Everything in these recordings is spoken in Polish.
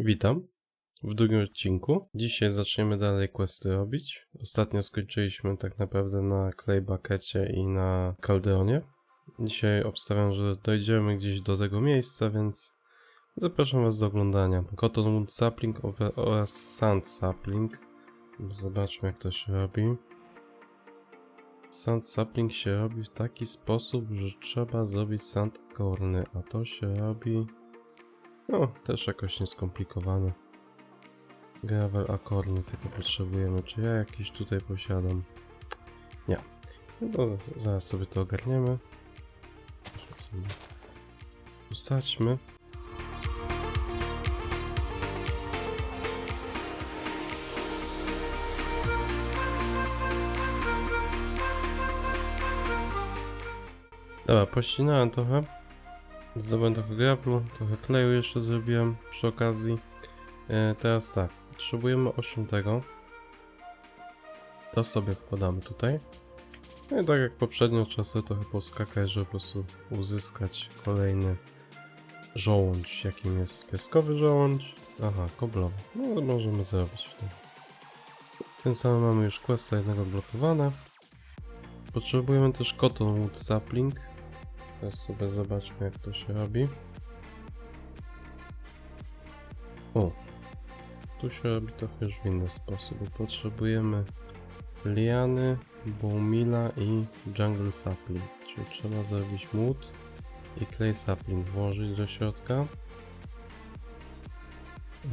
Witam w drugim odcinku. Dzisiaj zaczniemy dalej questy robić. Ostatnio skończyliśmy tak naprawdę na Clay Buckecie i na Calderonie. Dzisiaj obstawiam, że dojdziemy gdzieś do tego miejsca, więc zapraszam Was do oglądania. Cottonwood Sapling oraz Sand Sapling. Zobaczmy jak to się robi. Sand Sapling się robi w taki sposób, że trzeba zrobić sand korny, a to się robi... No, też jakoś nieskomplikowane. Gravel akorny tylko potrzebujemy. Czy ja jakiś tutaj posiadam? Nie. No zaraz sobie to ogarniemy. Sobie usadźmy. Dobra, pościnałem trochę. Zdobyłem trochę graplu, trochę kleju jeszcze zrobiłem przy okazji. E, teraz tak, potrzebujemy 8 tego. To sobie wkładamy tutaj. No i tak jak poprzednio trzeba sobie trochę poskakać, żeby po prostu uzyskać kolejny żołądź, jakim jest piaskowy żołądź. Aha, koblowy. No możemy zrobić wtedy. Tym samym mamy już questa jednego odblokowane. Potrzebujemy też cottonwood sapling. Teraz sobie zobaczmy jak to się robi. O, tu się robi trochę już w inny sposób. Potrzebujemy liany, bowmila i jungle sapling. Czyli trzeba zrobić młód i clay sapling włożyć do środka. Yy,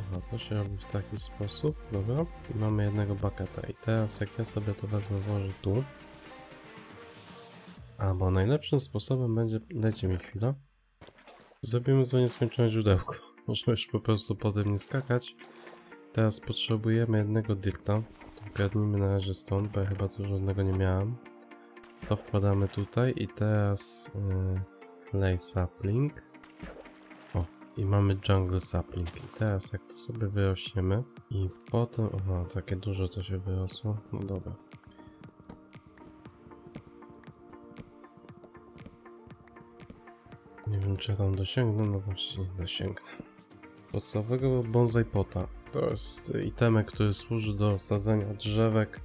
aha, to się robi w taki sposób. Dobra, I mamy jednego bucketa. I teraz jak ja sobie to wezmę, włożę tu. A, bo najlepszym sposobem będzie, dajcie mi chwilę, zrobimy to nieskończone źródełko. Można już po prostu potem nie skakać. Teraz potrzebujemy jednego dirta. Ukradnijmy na razie stąd, bo ja chyba tu żadnego nie miałem. To wkładamy tutaj i teraz yy, clay sapling. O, i mamy jungle sapling. I teraz jak to sobie wyrośniemy i potem... Aha, takie dużo to się wyrosło. No dobra. Nie wiem, czy tam dosięgnę, no właśnie nie dosięgnę. Podstawowego bonsai pota. To jest itemek, który służy do sadzenia drzewek,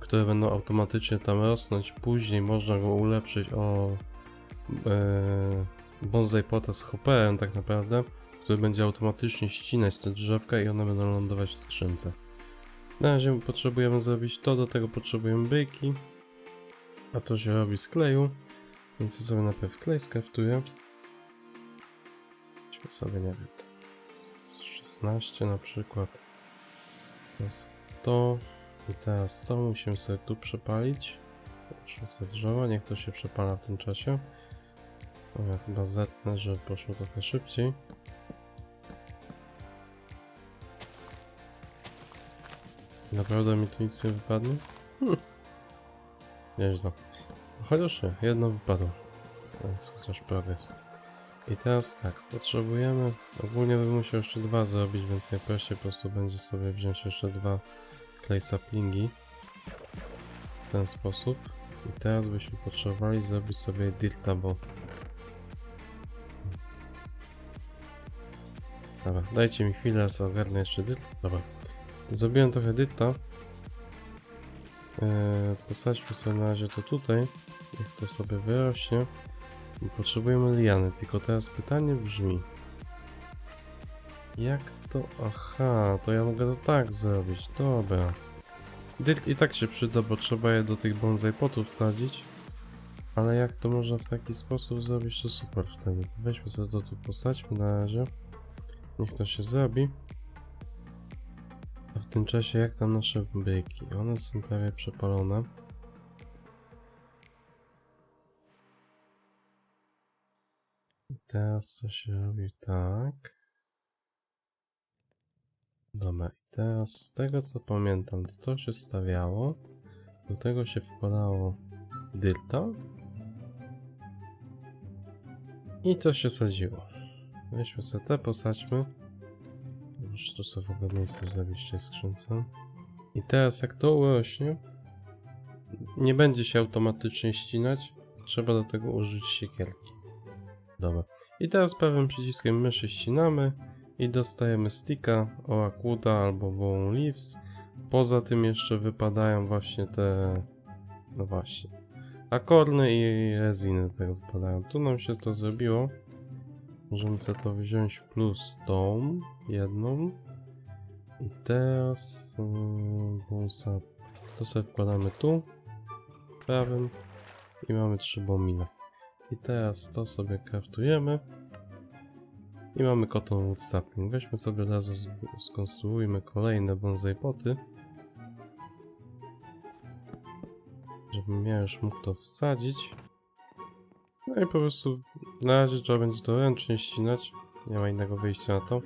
które będą automatycznie tam rosnąć. Później można go ulepszyć o e, bonsai pota z hopperem tak naprawdę, który będzie automatycznie ścinać te drzewka i one będą lądować w skrzynce. Na razie potrzebujemy zrobić to, do tego potrzebujemy byki, a to się robi z kleju, więc ja sobie najpierw klej skraftuję. Weźmy sobie, nie wiem, z 16 na przykład. To jest to. I teraz to musimy sobie tu przepalić. Proszę sobie drzewo, niech to się przepala w tym czasie. Ja chyba zetnę, żeby poszło trochę szybciej. Naprawdę mi tu nic nie wypadnie? Hm. Nieźle. Chociaż nie, jedno wypadło. Jest chociaż progres. I teraz tak, potrzebujemy, ogólnie bym musiał jeszcze dwa zrobić, więc najprościej po prostu będzie sobie wziąć jeszcze dwa clay saplingi w ten sposób. I teraz byśmy potrzebowali zrobić sobie dirta, bo... Dobra, dajcie mi chwilę, ogarnę jeszcze dirt. Dobra, zrobiłem trochę dirta. Eee, posadźmy sobie na razie to tutaj, niech to sobie wyrośnie. I Potrzebujemy liany, tylko teraz pytanie brzmi. Jak to... Aha, to ja mogę to tak zrobić, dobra. Dirt i tak się przyda, bo trzeba je do tych bonsai potów wsadzić. Ale jak to można w taki sposób zrobić, to super wtedy. To weźmy sobie to tu posadźmy na razie. Niech to się zrobi. A w tym czasie jak tam nasze byki? One są prawie przepalone. Teraz to się robi tak. Dobra, i teraz z tego co pamiętam, to to się stawiało. Do tego się wkładało dyrta. I to się sadziło. Weźmy sobie te, posadźmy. Już tu sobie w ogóle miejsce zrobić w skrzynce. I teraz jak to urośnie, nie będzie się automatycznie ścinać. Trzeba do tego użyć siekierki. Dobra. I teraz prawym przyciskiem myszy ścinamy i dostajemy sticka, oakuda albo bone leaves. Poza tym jeszcze wypadają właśnie te, no właśnie, akorny i reziny do tego wypadają. Tu nam się to zrobiło. Możemy sobie to wziąć plus tą jedną. I teraz yy. To sobie wkładamy tu, prawym i mamy trzy bominy. I teraz to sobie kraftujemy. I mamy cotton wood sapling. Weźmy sobie od razu, skonstruujmy kolejne bonsai poty. Żebym ja już mógł to wsadzić. No i po prostu na razie trzeba będzie to ręcznie ścinać. Nie ma innego wyjścia na to.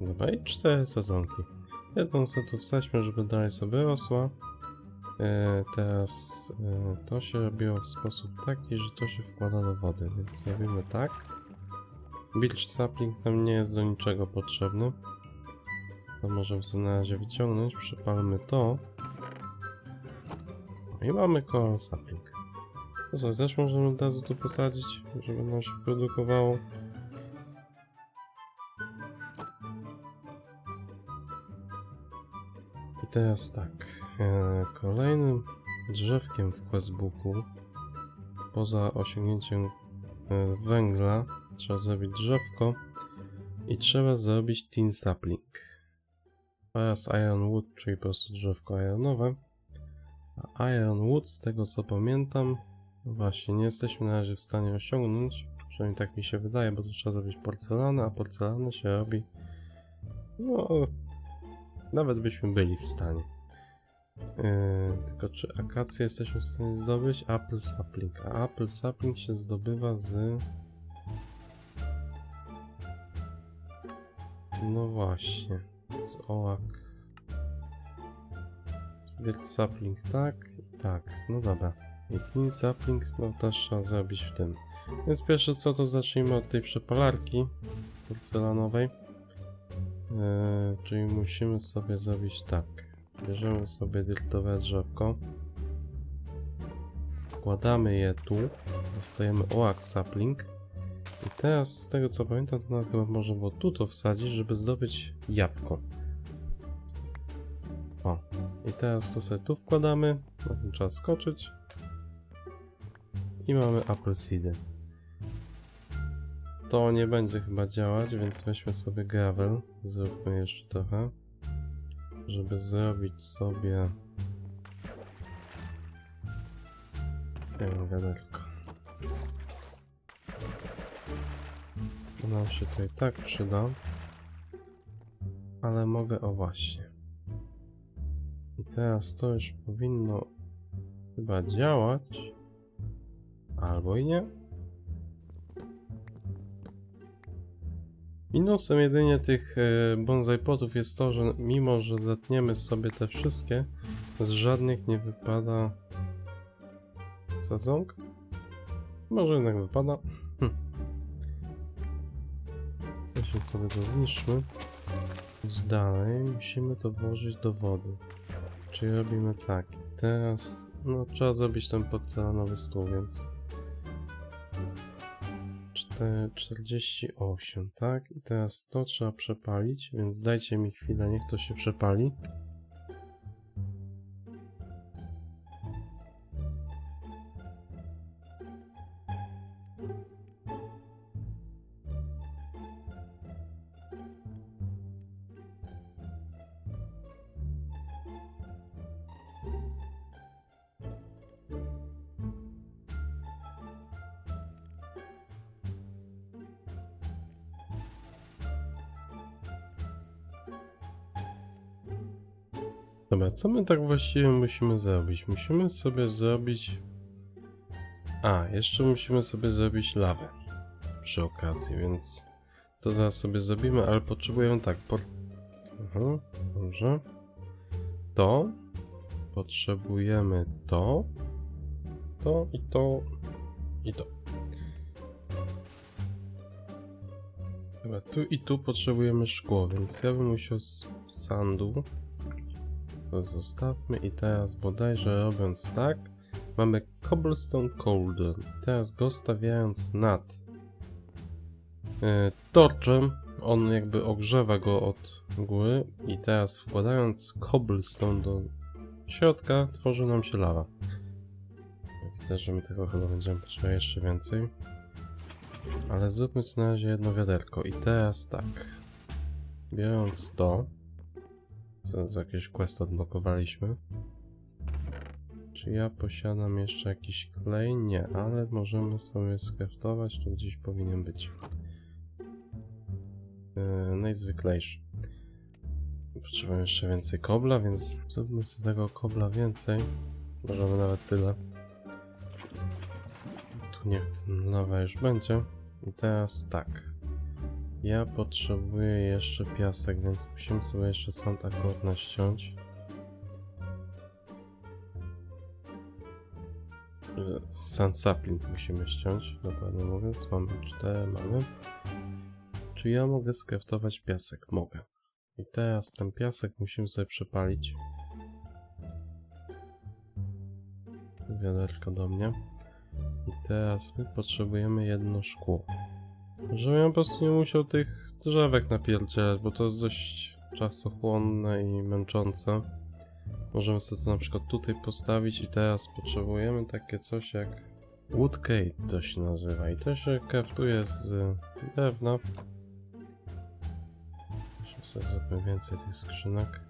Dobra, i cztery sadzonki. Jedną sobie tu wsadźmy, żeby dalej sobie rosła. E, teraz e, to się robiło w sposób taki, że to się wkłada do wody, więc robimy tak. Bilge sapling nam nie jest do niczego potrzebny. To możemy sobie na razie wyciągnąć, przypalmy to. No I mamy coral sapling. To co, też możemy od razu tu posadzić, żeby nam się produkowało. Teraz tak, e, kolejnym drzewkiem w questbooku, poza osiągnięciem e, węgla, trzeba zrobić drzewko i trzeba zrobić tin sapling oraz iron wood, czyli po prostu drzewko ironowe. A iron wood, z tego co pamiętam, właśnie nie jesteśmy na razie w stanie osiągnąć, przynajmniej tak mi się wydaje, bo tu trzeba zrobić porcelanę, a porcelanę się robi no nawet byśmy byli w stanie. Yy, tylko czy akację jesteśmy w stanie zdobyć? Apple sapling. A apple sapling się zdobywa z... No właśnie. Z oak. Z dirt sapling, tak? Tak, no dobra. I tin sapling, no też trzeba zrobić w tym. Więc pierwsze co, to zacznijmy od tej przepalarki porcelanowej. Eee, czyli musimy sobie zrobić tak. Bierzemy sobie dirtowe drzewko. Wkładamy je tu. Dostajemy oak sapling. I teraz z tego co pamiętam, to nawet chyba można było tu to wsadzić, żeby zdobyć jabłko. O. I teraz to sobie tu wkładamy. Na tym trzeba skoczyć. I mamy apple seedy. To nie będzie chyba działać, więc weźmy sobie gravel. Zróbmy jeszcze trochę. Żeby zrobić sobie... Wiem, wiaderko. Nam się to i tak przyda. Ale mogę, o właśnie. I teraz to już powinno chyba działać. Albo i nie. Minusem jedynie tych e, bonsai potów jest to, że mimo, że zetniemy sobie te wszystkie, z żadnych nie wypada sadzonka. Może jednak wypada. Hm. Sobie to zniszczmy. Dalej, musimy to włożyć do wody. Czyli robimy tak. Teraz, no trzeba zrobić ten porcelanowy stół, więc 4, 48, tak? I teraz to trzeba przepalić, więc dajcie mi chwilę, niech to się przepali. Dobra, co my tak właściwie musimy zrobić? Musimy sobie zrobić... A, jeszcze musimy sobie zrobić lawę przy okazji, więc to zaraz sobie zrobimy, ale potrzebujemy tak, por... Aha, dobrze. To, potrzebujemy to, to i to i to. Dobra, tu i tu potrzebujemy szkło, więc ja bym musiał z sandu To zostawmy i teraz bodajże robiąc tak, mamy cobblestone cauldron. Teraz go stawiając nad e, torczem, on jakby ogrzewa go od góry i teraz wkładając cobblestone do środka tworzy nam się lawa. Widzę, że my tego chyba będziemy potrzebować jeszcze więcej. Ale zróbmy sobie na razie jedno wiaderko. I teraz tak. Biorąc to. Co za jakieś quest odblokowaliśmy. Czy ja posiadam jeszcze jakiś klej? Nie, ale możemy sobie skraftować. Tu gdzieś powinien być. Yy, najzwyklejszy. Potrzebuję jeszcze więcej kobla, więc zróbmy sobie tego kobla więcej. Możemy nawet tyle. Tu niech ten lawa już będzie. I teraz tak. Ja potrzebuję jeszcze piasek, więc musimy sobie jeszcze Santa Corna ściąć. Sapling musimy ściąć, dokładnie mówiąc. Mamy 4, mamy. Czy ja mogę skraftować piasek? Mogę. I teraz ten piasek musimy sobie przepalić. Wiaderko do mnie. I teraz my potrzebujemy jedno szkło. Żebym ja po prostu nie musiał tych drzewek napierdzielać, bo to jest dość czasochłonne i męczące. Możemy sobie to na przykład tutaj postawić i teraz potrzebujemy takie coś jak Woodcade to się nazywa i to się kraftuje z drewna. Musimy sobie więcej tych skrzynek.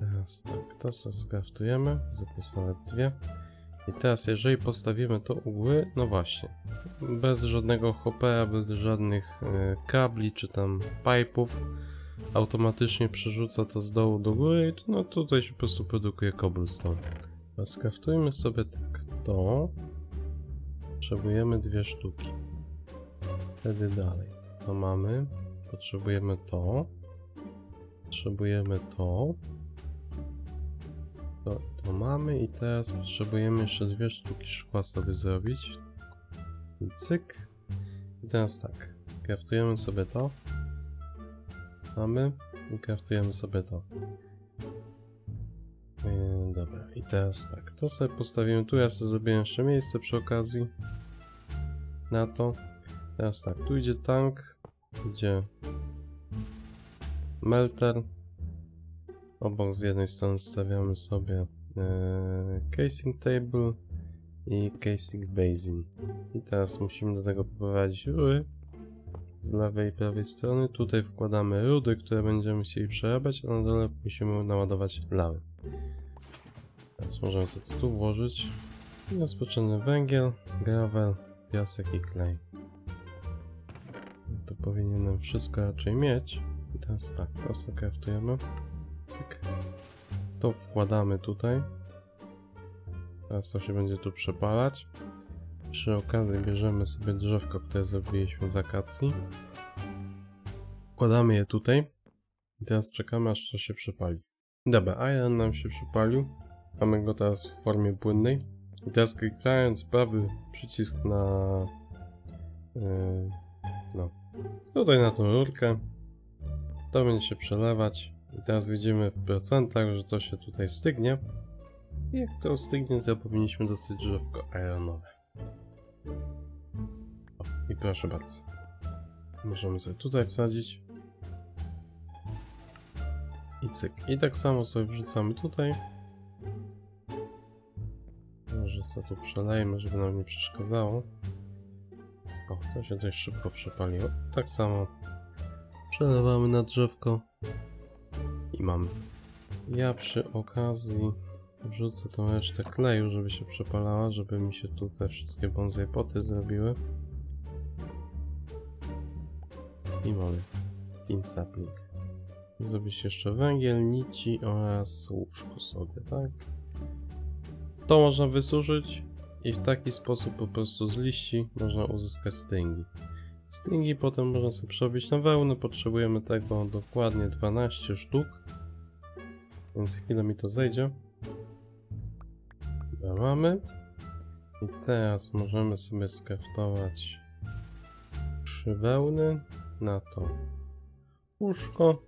Teraz tak, to sobie skraftujemy, zróbmy sobie dwie. I teraz jeżeli postawimy to u góry, no właśnie, bez żadnego hopera, bez żadnych e, kabli czy tam pipe'ów, automatycznie przerzuca to z dołu do góry i no tutaj się po prostu produkuje cobblestone. A skraftujmy sobie tak to. Potrzebujemy dwie sztuki. Wtedy dalej. To mamy. Potrzebujemy to. Potrzebujemy to. To, to mamy i teraz potrzebujemy jeszcze dwie sztuki szkła sobie zrobić. Cyk. I teraz tak. Kraftujemy sobie to. Mamy. I kraftujemy sobie to. Yy, dobra, i teraz tak. To sobie postawimy tu. Ja sobie zrobię jeszcze miejsce przy okazji. Na to. Teraz tak. Tu idzie tank. Idzie melter. Obok z jednej strony stawiamy sobie e, casing table i casing basin. I teraz musimy do tego poprowadzić rury z lewej i prawej strony. Tutaj wkładamy rudy, które będziemy chcieli przerabiać, a na dole musimy naładować lawy. Teraz możemy sobie to tu włożyć. I rozpoczynamy węgiel, gravel, piasek i klej. To powinienem wszystko raczej mieć. I teraz tak, to sobie kraftujemy. Cyk. To wkładamy tutaj. Teraz to się będzie tu przepalać. Przy okazji bierzemy sobie drzewko, które zrobiliśmy z akacji. Wkładamy je tutaj. I teraz czekamy aż to się przepali. Dobra, iron nam się przepalił. Mamy go teraz w formie płynnej. I teraz klikając prawy przycisk na... Yy, no. Tutaj na tą rurkę. To będzie się przelewać. I teraz widzimy w procentach, że to się tutaj stygnie. I jak to stygnie, to powinniśmy dostać drzewko ironowe. O, I proszę bardzo. Możemy sobie tutaj wsadzić. I cyk. I tak samo sobie wrzucamy tutaj. Może sobie tu przelejmy, żeby nam nie przeszkadzało. O, to się dość szybko przepaliło. Tak samo przelewamy na drzewko i mamy. Ja przy okazji wrzucę tą resztę kleju, żeby się przepalała, żeby mi się tu te wszystkie bonsai poty zrobiły. I mamy pin sapling. Zrobić jeszcze węgiel, nici oraz łóżko sobie, tak? To można wysuszyć i w taki sposób po prostu z liści można uzyskać stringi. Stringi potem można sobie przerobić na wełnę, potrzebujemy tego dokładnie 12 sztuk. Więc chwilę mi to zejdzie. Dobra, mamy. I teraz możemy sobie skraftować trzy wełny na to łóżko.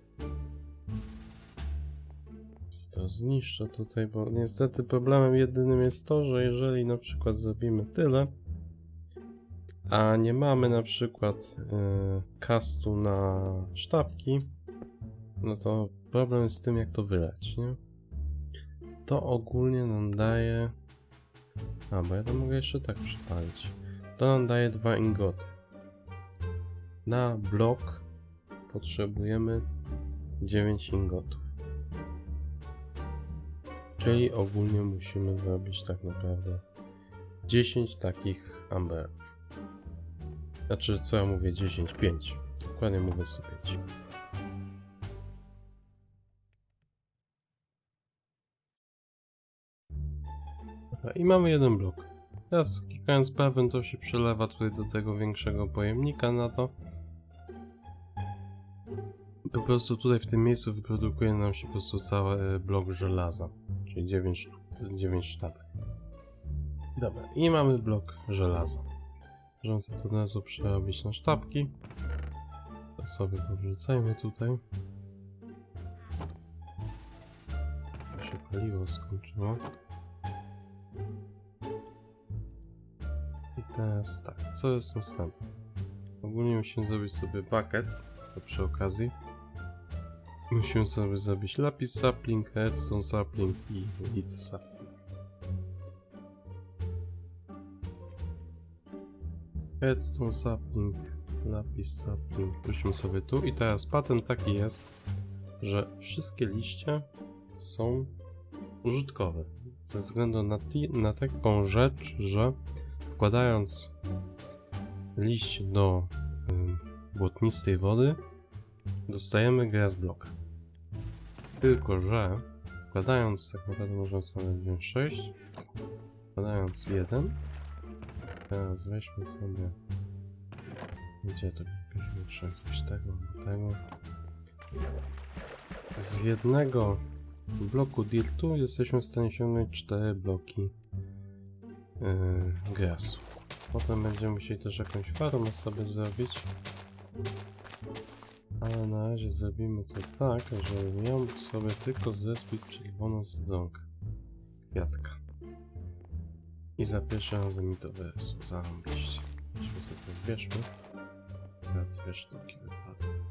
to zniszczę tutaj, bo niestety problemem jedynym jest to, że jeżeli na przykład zrobimy tyle, a nie mamy na przykład yy, kastu na sztabki, no to problem jest z tym, jak to wyleć, nie? To ogólnie nam daje... A, bo ja to mogę jeszcze tak przepalić. To nam daje dwa ingoty. Na blok potrzebujemy 9 ingotów. Czyli ogólnie musimy zrobić tak naprawdę 10 takich amberów. Znaczy, co ja mówię, 10, 5. Dokładnie mówię 105. Dobra, I mamy jeden blok. Teraz klikając prawym to się przelewa tutaj do tego większego pojemnika na to. Po prostu tutaj w tym miejscu wyprodukuje nam się po prostu cały blok żelaza, czyli 9, sztuk- 9 sztabek. Dobra, i mamy blok żelaza. To od razu przerobić na sztabki. To sobie to wrzucajmy tutaj. To się paliwo skończyło. I teraz tak, co jest następne? Ogólnie musimy zrobić sobie bucket, to przy okazji. Musimy sobie zrobić lapis sapling, redstone sapling i lead sapling. Redstone sapling, lapis sapling. Wróćmy sobie tu i teraz patent taki jest, że wszystkie liście są użytkowe. Ze względu na, na taką rzecz, że wkładając liść do ym, błotnistej wody, dostajemy grass block. Tylko, że wkładając, tak naprawdę możemy sobie wziąć 6, wkładając 1, teraz weźmy sobie, gdzie to jakaś większość, coś tego, tego. Z jednego bloku dirtu jesteśmy w stanie osiągnąć 4 bloki yy, grasu. Potem będziemy musieli też jakąś farmę sobie zrobić. Ale na razie zrobimy to tak, że miał sobie tylko zespić czerwoną sadzonkę. Kwiatka. I za pierwszym razem mi to wyrósł. Zarąbiście. Weźmy sobie to zbierzmy. Akurat dwie sztuki wypadły.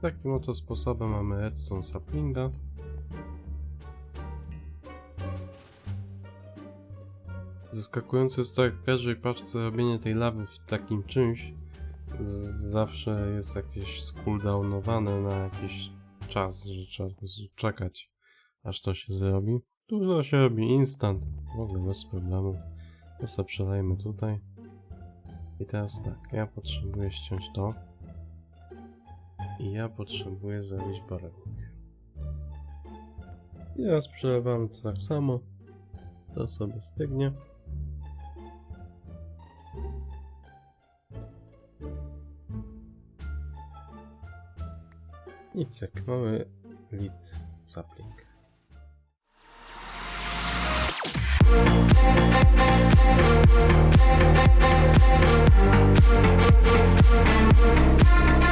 Takim oto sposobem mamy redstone saplinga. Zaskakujące jest to, jak w każdej paczce robienie tej lawy w takim czymś zawsze jest jakieś scooldownowane na jakiś czas, że trzeba po prostu czekać, aż to się zrobi. Tu to się robi instant, ogóle bez problemu. To sobie przelejmy tutaj. I teraz tak, ja potrzebuję ściąć to. I ja potrzebuję zrobić barewnik. I teraz przelewamy to tak samo. To sobie stygnie. I cyk, mamy lead sapling. Thank you.